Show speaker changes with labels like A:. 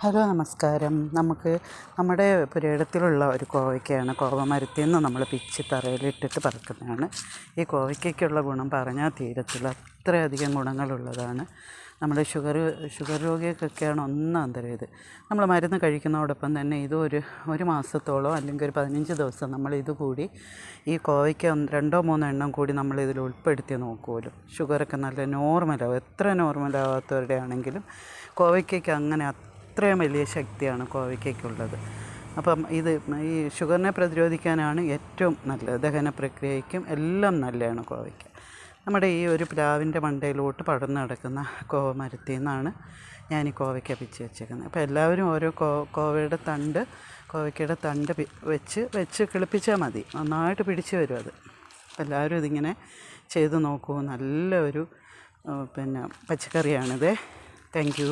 A: Hello നമസ്കാരം. നമുക്ക് നമ്മുടെ പുരയിടത്തിലുള്ള ഒരു കോവയ്ക്കയാണ് കോവ മരത്തിൽ നിന്ന് നമ്മൾ പിച്ചി തറയിലിട്ടിട്ട് പറക്കുന്നതാണ്. ഈ കോവയ്ക്കയ്ക്കുള്ള ഗുണം പറഞ്ഞാൽ തീരത്തില്ല. അത്രയധികം ഗുണങ്ങളുള്ളതാണ്. നമ്മുടെ ഷുഗർ ഷുഗർ രോഗികൾക്കൊക്കെയാണ് ഒന്നാം തരം ഇത്. നമ്മൾ മരുന്ന് കഴിക്കുന്നതോടൊപ്പം തന്നെ ഇത് ഒരു ഒരു മാസത്തോളം അല്ലെങ്കിൽ ഒരു പതിനഞ്ച് ദിവസം നമ്മൾ ഇത് കൂടി ഈ കോവയ്ക്ക് രണ്ടോ മൂന്നോ എണ്ണം കൂടി നമ്മൾ ഇതിൽ ഉൾപ്പെടുത്തി നോക്കുമല്ലോ. ഷുഗറൊക്കെ നല്ല നോർമലാവും. എത്ര നോർമലാവാത്തവരുടെ ആണെങ്കിലും കോവയ്ക്കൊക്കെ അങ്ങനെ അത്രയും വലിയ ശക്തിയാണ് കോവയ്ക്കുള്ളത് അപ്പം ഇത് ഈ ഷുഗറിനെ പ്രതിരോധിക്കാനാണ് ഏറ്റവും നല്ലത്. ദഹന പ്രക്രിയയ്ക്കും എല്ലാം നല്ലതാണ് കോവയ്ക്ക. നമ്മുടെ ഈ ഒരു പ്ലാവിന്റെ മണ്ടയിലോട്ട് പടർന്നു കിടക്കുന്ന കോവ മരത്തിൽ നിന്നാണ് ഞാൻ ഈ കോവയ്ക്ക പിച്ച് വെച്ചേക്കുന്നത്. അപ്പോൾ എല്ലാവരും ഓരോ കോ കോവയുടെ തണ്ട് കോവയ്ക്കയുടെ തണ്ട് വെച്ച് വെച്ച് കിളിപ്പിച്ചാൽ മതി. നന്നായിട്ട് പിടിച്ച് വരും അത്. എല്ലാവരും ഇതിങ്ങനെ ചെയ്ത് നോക്കൂ. നല്ലൊരു പിന്നെ പച്ചക്കറിയാണിത്. Thank you.